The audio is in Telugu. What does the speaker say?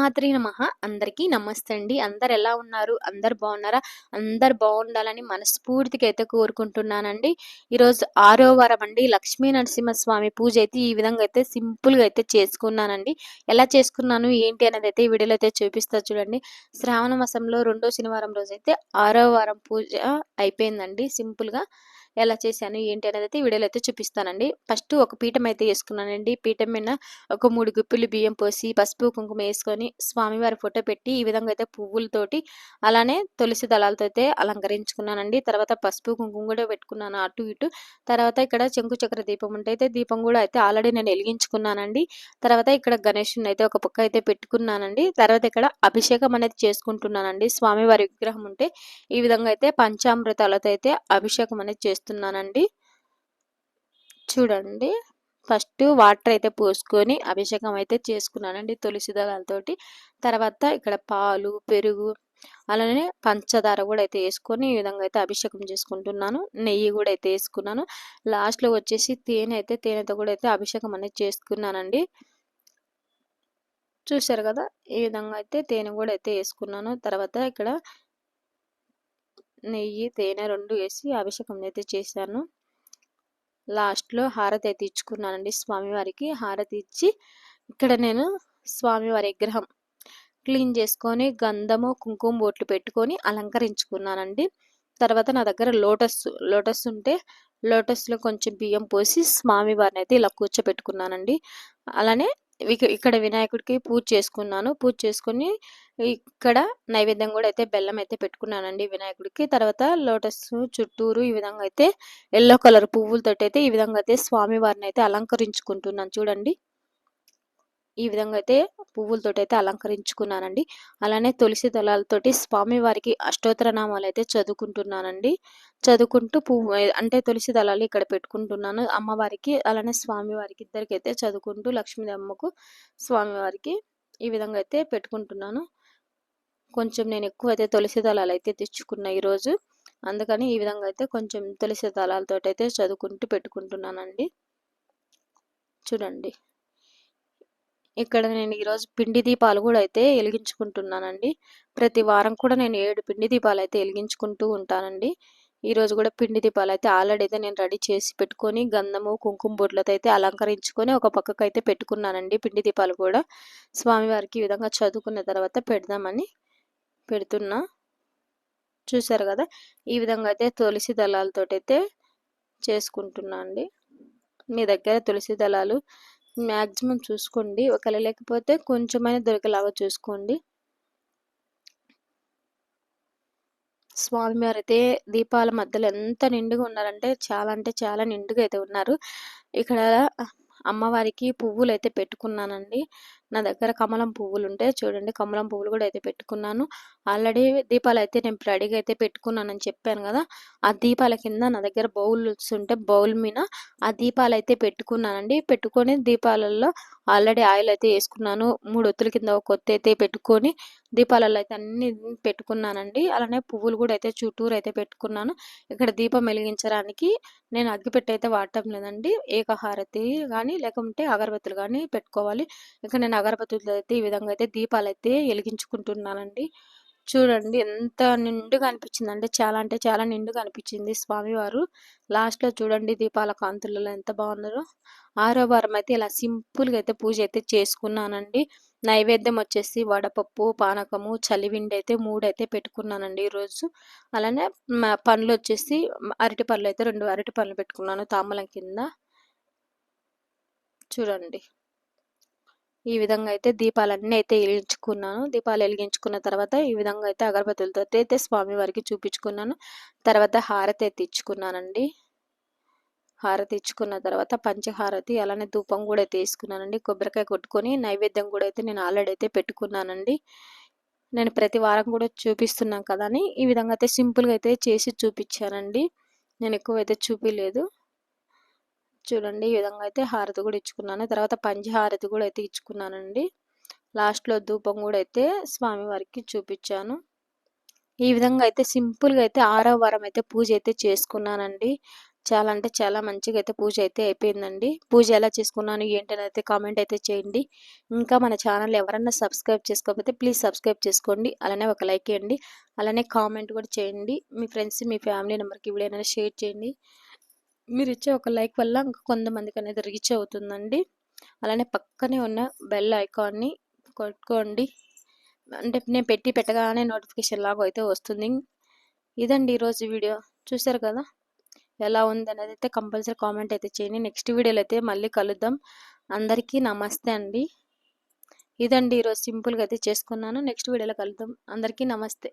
శ్రీమాత్రి నమః. అందరికీ నమస్తే అండి. అందరు ఎలా ఉన్నారు? అందరు బాగున్నారా? అందరు బాగుండాలని మనస్ఫూర్తిగా అయితే కోరుకుంటున్నానండి. ఈరోజు ఆరో వారం అండి. లక్ష్మీ నరసింహస్వామి పూజ అయితే ఈ విధంగా అయితే సింపుల్గా అయితే చేసుకున్నానండి. ఎలా చేసుకున్నాను? ఏంటి అనేది అయితే ఈ వీడియోలో అయితే చూపిస్తా చూడండి. శ్రావణ మాసంలో రెండో శనివారం రోజు అయితే ఆరో వారం పూజ అయిపోయిందండి సింపుల్గా ఎలా చేశాను ఏంటి అనేది అయితే వీడియోలో అయితే చూపిస్తానండి. ఫస్ట్ ఒక పీఠం అయితే వేసుకున్నానండి. పీఠం మీద ఒక మూడు గుప్పిలు బియ్యం పోసి పసుపు కుంకుమ వేసుకొని స్వామివారి ఫోటో పెట్టి ఈ విధంగా అయితే పువ్వులతోటి అలానే తులసి దళాలతో అయితే అలంకరించుకున్నానండి. తర్వాత పసుపు కుంకుమ కూడా పెట్టుకున్నాను అటు ఇటు. తర్వాత ఇక్కడ చెంకు చక్ర దీపం ఉంటే అయితే దీపం కూడా అయితే ఆల్రెడీ నేను వెలిగించుకున్నానండి. తర్వాత ఇక్కడ గణేషుని అయితే ఒక పక్క అయితే పెట్టుకున్నానండి. తర్వాత ఇక్కడ అభిషేకం అనేది చేసుకుంటున్నానండి. స్వామివారి విగ్రహం ఉంటే ఈ విధంగా అయితే పంచామృతాలతో అయితే అభిషేకం అనేది చేస్తున్నానండి. చూడండి. ఫస్ట్ వాటర్ అయితే పోసుకొని అభిషేకం అయితే చేసుకున్నానండి తులసి దళాలతోటి. తర్వాత ఇక్కడ పాలు పెరుగు అలానే పంచదార కూడా అయితే వేసుకొని ఈ విధంగా అయితే అభిషేకం చేసుకుంటున్నాను. నెయ్యి కూడా అయితే వేసుకున్నాను. లాస్ట్లో వచ్చేసి తేనె అయితే తేనెతో కూడా అయితే అభిషేకం అనేది చేసుకున్నానండి. చూశారు కదా? ఈ విధంగా అయితే తేనె కూడా అయితే వేసుకున్నాను. తర్వాత ఇక్కడ నెయ్యి తేనె రెండు వేసి అభిషేకం అయితే చేశాను. లాస్ట్లో హారతి అయితే ఇచ్చుకున్నానండి స్వామివారికి. హారతి ఇచ్చి ఇక్కడ నేను స్వామివారి విగ్రహం క్లీన్ చేసుకొని గంధము కుంకుమ బొట్లు పెట్టుకొని అలంకరించుకున్నానండి. తర్వాత నా దగ్గర లోటస్ లోటస్ ఉంటే లోటస్లో కొంచెం బియ్యం పోసి స్వామివారిని అయితే ఇలా కూర్చోపెట్టుకున్నానండి. అలానే ఇక్కడ వినాయకుడికి పూజ చేసుకున్నాను. పూజ చేసుకుని ఇక్కడ నైవేద్యం కూడా అయితే బెల్లం అయితే పెట్టుకున్నానండి వినాయకుడికి. తర్వాత లోటస్ చుట్టూరు ఈ విధంగా అయితే ఎల్లో కలర్ పువ్వులతో అయితే ఈ విధంగా అయితే స్వామివారిని అయితే అలంకరించుకుంటున్నాను. చూడండి. ఈ విధంగా అయితే పువ్వులతో అయితే అలంకరించుకున్నానండి. అలానే తులసి దళాలతోటి స్వామివారికి అష్టోత్తర నామాలు అయితే చదువుకుంటున్నానండి. చదువుకుంటూ పువ్వు అంటే తులసి దళాలు ఇక్కడ పెట్టుకుంటున్నాను. అమ్మవారికి అలానే స్వామివారికి ఇద్దరికి అయితే చదువుకుంటూ లక్ష్మీ అమ్మకు స్వామివారికి ఈ విధంగా అయితే పెట్టుకుంటున్నాను. కొంచెం నేను ఎక్కువ అయితే తులసి దళాలు అయితే తెచ్చుకున్నా ఈరోజు. అందుకని ఈ విధంగా అయితే కొంచెం తులసి దళాలతో అయితే చదువుకుంటూ పెట్టుకుంటున్నానండి. చూడండి. ఇక్కడ నేను ఈరోజు పిండి దీపాలు కూడా అయితే వెలిగించుకుంటున్నానండి. ప్రతి వారం కూడా నేను ఏడు పిండి దీపాలు అయితే వెలిగించుకుంటూ ఉంటానండి. ఈరోజు కూడా పిండి దీపాలు అయితే ఆల్రెడీ అయితే నేను రెడీ చేసి పెట్టుకొని గంధము కుంకుమ బొట్లతో అయితే అలంకరించుకొని ఒక పక్కకు అయితే పెట్టుకున్నానండి పిండి దీపాలు కూడా. స్వామివారికి ఈ విధంగా చదువుకున్న తర్వాత పెడదామని పెడుతున్నా. చూసారు కదా? ఈ విధంగా అయితే తులసి దళాలతో అయితే చేసుకుంటున్నా అండి. మీ దగ్గర తులసి దళాలు మ్యాక్సిమం చూసుకోండి. ఒకవేళ లేకపోతే కొంచెమైనా దొరికేలాగా చూసుకోండి. స్వామివారు అయితే దీపాల మధ్యలో ఎంత నిండుగా ఉన్నారంటే చాలా అంటే చాలా నిండుగా అయితే ఉన్నారు. ఇక్కడ అమ్మవారికి పువ్వులు అయితే పెట్టుకున్నానండి. నా దగ్గర కమలం పువ్వులు ఉంటే చూడండి కమలం పువ్వులు కూడా అయితే పెట్టుకున్నాను. ఆల్రెడీ దీపాలు అయితే నేను రెడీగా అయితే పెట్టుకున్నానని చెప్పాను కదా ఆ దీపాల కింద నా దగ్గర బౌల్స్ ఉంటే బౌల్ మీద ఆ దీపాలు అయితే పెట్టుకున్నానండి. పెట్టుకొని దీపాలలో ఆల్రెడీ ఆయిల్ అయితే వేసుకున్నాను. మూడు ఒత్తుల కింద ఒక కొత్త అయితే పెట్టుకొని దీపాలలో అయితే అన్ని పెట్టుకున్నానండి. అలానే పువ్వులు కూడా అయితే చుట్టూరు అయితే పెట్టుకున్నాను. ఇక్కడ దీపం వెలిగించడానికి నేను అగ్గిపెట్టి అయితే వాడటం లేదండి. ఏకహారతి కానీ లేకుంటే అగరబత్తులు కానీ పెట్టుకోవాలి. ఇక్కడ నేను అగరబత్తులతో అయితే ఈ విధంగా అయితే దీపాలు అయితే వెలిగించుకుంటున్నానండి. చూడండి ఎంత నిండుగా అనిపించింది అంటే చాలా అంటే చాలా నిండుగా అనిపించింది స్వామివారు. లాస్ట్లో చూడండి దీపాల కాంతులలో ఎంత బాగున్నారో. ఆరో వారం అయితే ఇలా సింపుల్గా అయితే పూజ అయితే చేసుకున్నానండి. నైవేద్యం వచ్చేసి వడపప్పు పానకము చలివిండి అయితే మూడు అయితే పెట్టుకున్నానండి ఈరోజు. అలానే పండ్లు వచ్చేసి అరటి పళ్ళు అయితే రెండు అరటి పండ్లు పెట్టుకున్నాను తామలం కింద. చూడండి. ఈ విధంగా అయితే దీపాలన్నీ అయితే వెలిగించుకున్నాను. దీపాలు వెలిగించుకున్న తర్వాత ఈ విధంగా అయితే అగరబత్తులతో అయితే స్వామివారికి చూపించుకున్నాను. తర్వాత హారతి అయితే ఇచ్చుకున్నానండి. హారతి ఇచ్చుకున్న తర్వాత పంచహారతి అలానే ధూపం కూడా అయితే వేసుకున్నానండి. కొబ్బరికాయ కొట్టుకొని నైవేద్యం కూడా అయితే నేను ఆల్రెడీ అయితే పెట్టుకున్నానండి. నేను ప్రతి వారం కూడా చూపిస్తున్నాను కదా అని ఈ విధంగా అయితే సింపుల్గా అయితే చేసి చూపించానండి. నేను ఎక్కువ అయితే చూపించలేదు చూడండి ఈ విధంగా అయితే హారతి కూడా ఇచ్చుకున్నాను. తర్వాత పంచహారతి కూడా అయితే ఇచ్చుకున్నానండి. లాస్ట్లో ధూపం కూడా అయితే స్వామివారికి చూపించాను. ఈ విధంగా అయితే సింపుల్గా అయితే ఆరో వారం అయితే పూజ అయితే చేసుకున్నానండి. చాలా అంటే చాలా మంచిగా అయితే పూజ అయితే అయిపోయిందండి. పూజ ఎలా చేసుకున్నాను ఏంటని అయితే కామెంట్ అయితే చేయండి. ఇంకా మన ఛానల్ ఎవరన్నా సబ్స్క్రైబ్ చేసుకోకపోతే ప్లీజ్ సబ్స్క్రైబ్ చేసుకోండి. అలానే ఒక లైక్ చేయండి. అలానే కామెంట్ కూడా చేయండి. మీ ఫ్రెండ్స్ మీ ఫ్యామిలీ నెంబర్కి వీడియో షేర్ చేయండి. మీరు ఇచ్చే ఒక లైక్ వల్ల ఇంకా కొంతమందికి అనేది రీచ్ అవుతుందండి. అలానే పక్కనే ఉన్న బెల్ ఐకాన్ని కొట్టుకోండి. అంటే నేను పెట్టి పెట్టగానే నోటిఫికేషన్ లాగా అయితే వస్తుంది. ఇదండి ఈరోజు వీడియో. చూసారు కదా? ఎలా ఉంది అనేది అయితే కంపల్సరీ కామెంట్ అయితే చేయండి. నెక్స్ట్ వీడియోలో అయితే మళ్ళీ కలుద్దాం. అందరికీ నమస్తే అండి. ఇదండి ఈరోజు సింపుల్గా అయితే చేసుకున్నాను. నెక్స్ట్ వీడియోలో కలుద్దాం. అందరికీ నమస్తే.